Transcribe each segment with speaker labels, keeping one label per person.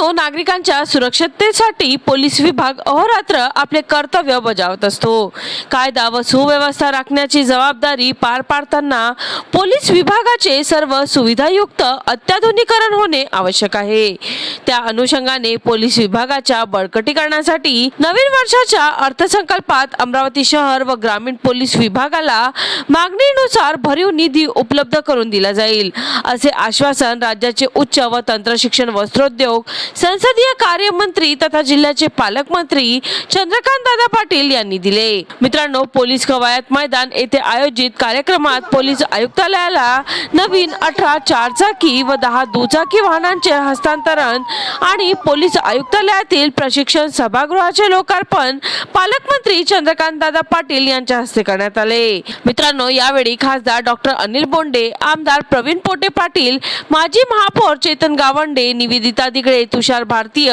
Speaker 1: मित्रांनो नागरिकांच्या सुरक्षतेसाठी पोलीस विभाग अहोरात्र आपले कर्तव्य बजावत असतो. कायदा व सुव्यवस्था राखण्याची जबाबदारी पार पाडताना पोलीस विभागाचे सर्व सुविधायुक्त अत्याधुनिकरण होणे आवश्यक आहे. त्या अनुषंगाने पोलीस विभागाच्या बळकटीकरणासाठी नवीन वर्षाच्या अर्थसंकल्पात अमरावती शहर व ग्रामीण पोलीस विभागाला मागणीनुसार भरीव निधी उपलब्ध करून दिला जाईल. असे आश्वासन राज्याचे उच्च व तंत्रशिक्षण वस्त्रोद्योग संसदीय कार्यमंत्री तथा जिल्ह्याचे पालकमंत्री चंद्रकांत दादा पाटील यांनी दिले. मित्रांनो पोलीस कवायत मैदान येथे आयोजित कार्यक्रमात पोलीस आयुक्तालयाला नवीन अठरा चारचाकी व दहा दुचाकी वाहनांचे हस्तांतरण आणि पोलीस आयुक्तालयातील प्रशिक्षण सभागृहाचे लोकार्पण पालकमंत्री चंद्रकांत दादा पाटील यांच्या हस्ते करण्यात आले. मित्रांनो यावेळी खासदार डॉक्टर अनिल बोंडे आमदार प्रवीण पोटे पाटील माजी महापौर चेतन गावंडे निवेदिता दिगळे तुषार भारतीय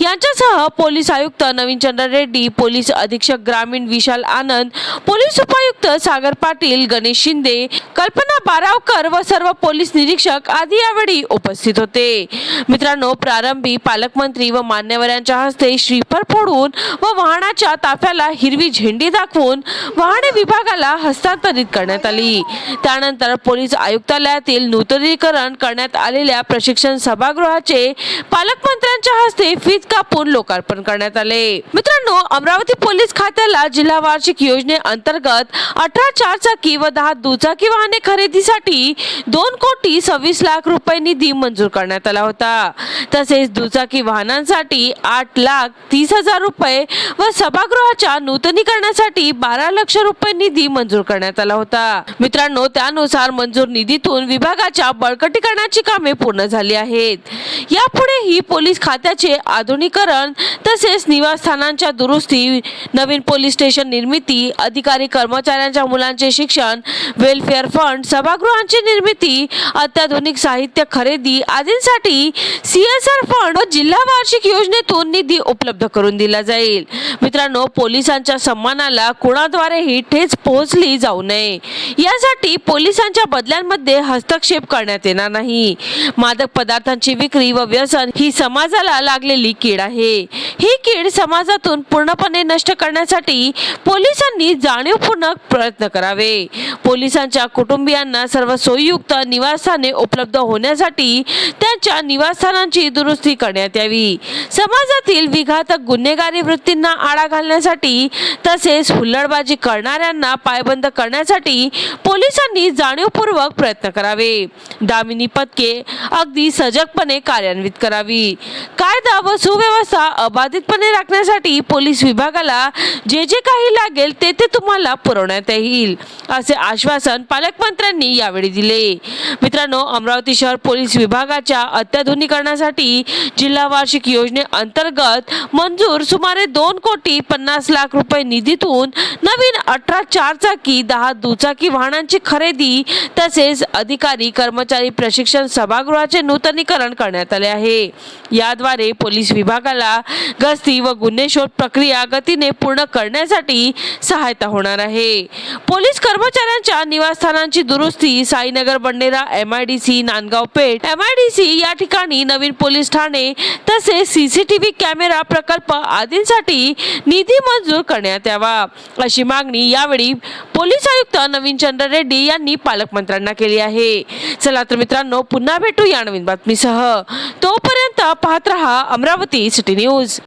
Speaker 1: यांच्यासह पोलीस आयुक्त नवीन चंद्र रेड्डी पोलीस अधीक्षक ग्रामीण विशाल आनंद पोलीस उपायुक्त सागर पाटील गणेश शिंदे कल्पना बारावकर व सर्व पोलीस निरीक्षक आदी यावेळी उपस्थित होते. मित्रांनो प्रारंभी पालकमंत्री व मान्यवरांच्या हस्ते श्रीफळ फोडून व वाहनाच्या ताफ्याला हिरवी झेंडी दाखवून वाहने विभागाला हस्तांतरित करण्यात आली. त्यानंतर पोलीस आयुक्तालयातील नूतनीकरण करण्यात आलेल्या प्रशिक्षण सभागृहाचे पालक पालकमंत्र्यांच्या हस्ते फीत कापून लोकार्पण करण्यात आले. मित्रांनो अमरावती पोलीस खात्याला जिल्हा वार्षिक योजनेअंतर्गत अठरा चारचाकी व दहा दुचाकी वाहने खरेदीसाठी दोन कोटी सव्वीस लाख रुपये निधी मंजूर करण्यात आला होता. तसेच दुचाकी वाहनांसाठी आठ लाख तीस हजार रुपये व सभागृहाच्या नूतनीकरणासाठी बारा लक्ष रुपये निधी मंजूर करण्यात आला होता. मित्रांनो त्यानुसार मंजूर निधीतून विभागाच्या बळकटीकरणाची कामे पूर्ण झाली आहेत. यापुढेही पोलीस खात्याचे आधुनिकरण तसेच निवासस्थानांच्या दुरुस्ती नवीन पोलीस स्टेशन निर्मिती अधिकारी कर्मचाऱ्यांच्या मुलांचे शिक्षण वेलफेअर फंड सभागृहांची निर्मिती अत्याधुनिक साहित्य खरेदी आदींसाठी सीएसआर फंड व जिल्हा वार्षिक योजनेतून निधी उपलब्ध करून दिला जाईल. मित्रांनो पोलिसांच्या सन्मानाला कुणाद्वारेही ठेच पोहोचली जाऊ नये. यासाठी पोलिसांच्या बदल्यांमध्ये हस्तक्षेप करण्यात येणार नाही. मादक पदार्थांची विक्री व व्यसन ही समाजाला लागलेली कीड आहे. ही कीड समाजातून पूर्णपणे नष्ट करण्यासाठी पोलिसांनी जाणीवपूर्वक प्रयत्न करावे. पोलिसांच्या कुटुंबियांना सर्व सोयीयुक्त निवासस्थाने उपलब्ध होण्यासाठी त्यांच्या निवासस्थानांची दुरुस्ती करण्यात यावी. समाजातील विघातक गुन्हेगारी वृत्तींना आळा घालण्यासाठी तसेच हुल्लडबाजी करणाऱ्यांना पायबंद करण्यासाठी पोलिसांनी जाणीवपूर्वक प्रयत्न करावे. दामिनी पथके अगदी सजगपणे कार्यान्वित करावी. कायदा व सुव्यवस्था अबाधितपणे राखण्यासाठी पोलीस विभागाला जे जे काही लागेल ते ते तुम्हाला पुरवण्यात येईल असे आश्वासन पालकमंत्र्यांनी यावेळी दिले. मित्रांनो अमरावती शहर पोलीस विभागाच्या अत्याधुनिकरणासाठी जिल्हा वार्षिक योजनेअंतर्गत मंजूर सुमारे दोन कोटी पन्नास लाख रुपये निधीतून नवीन अठरा चारचाकी दहा दुचाकी वाहनांची खरेदी तसेच अधिकारी कर्मचारी प्रशिक्षण सभागृहाचे नूतनीकरण करण्यात आले आहे. याद्वारे पोलीस विभागाला गस्ती व गुन्हे शोध प्रक्रिया गतीने पूर्ण करण्यासाठी सहायता होणार आहे. पोलीस कर्मचाऱ्यांच्या निवासस्थानांची दुरुस्ती Sainagar Bandera M I D C Nandgaon Peth M I D C या ठिकाणी नवीन पोलीस ठाणे तसेच सीसीटीव्ही कॅमेरा प्रकल्प आदींसाठी निधी मंजूर करण्यात यावा. अशी मागणी यावेळी पोलीस आयुक्त नवीन चंद्र रेड्डी यांनी पालकमंत्र्यांना केली आहे. चला तर मित्रांनो पुन्हा भेटू या नवीन बातमीसह. तोपर्यंत पाहत रहा अमरावती सिटी न्यूज.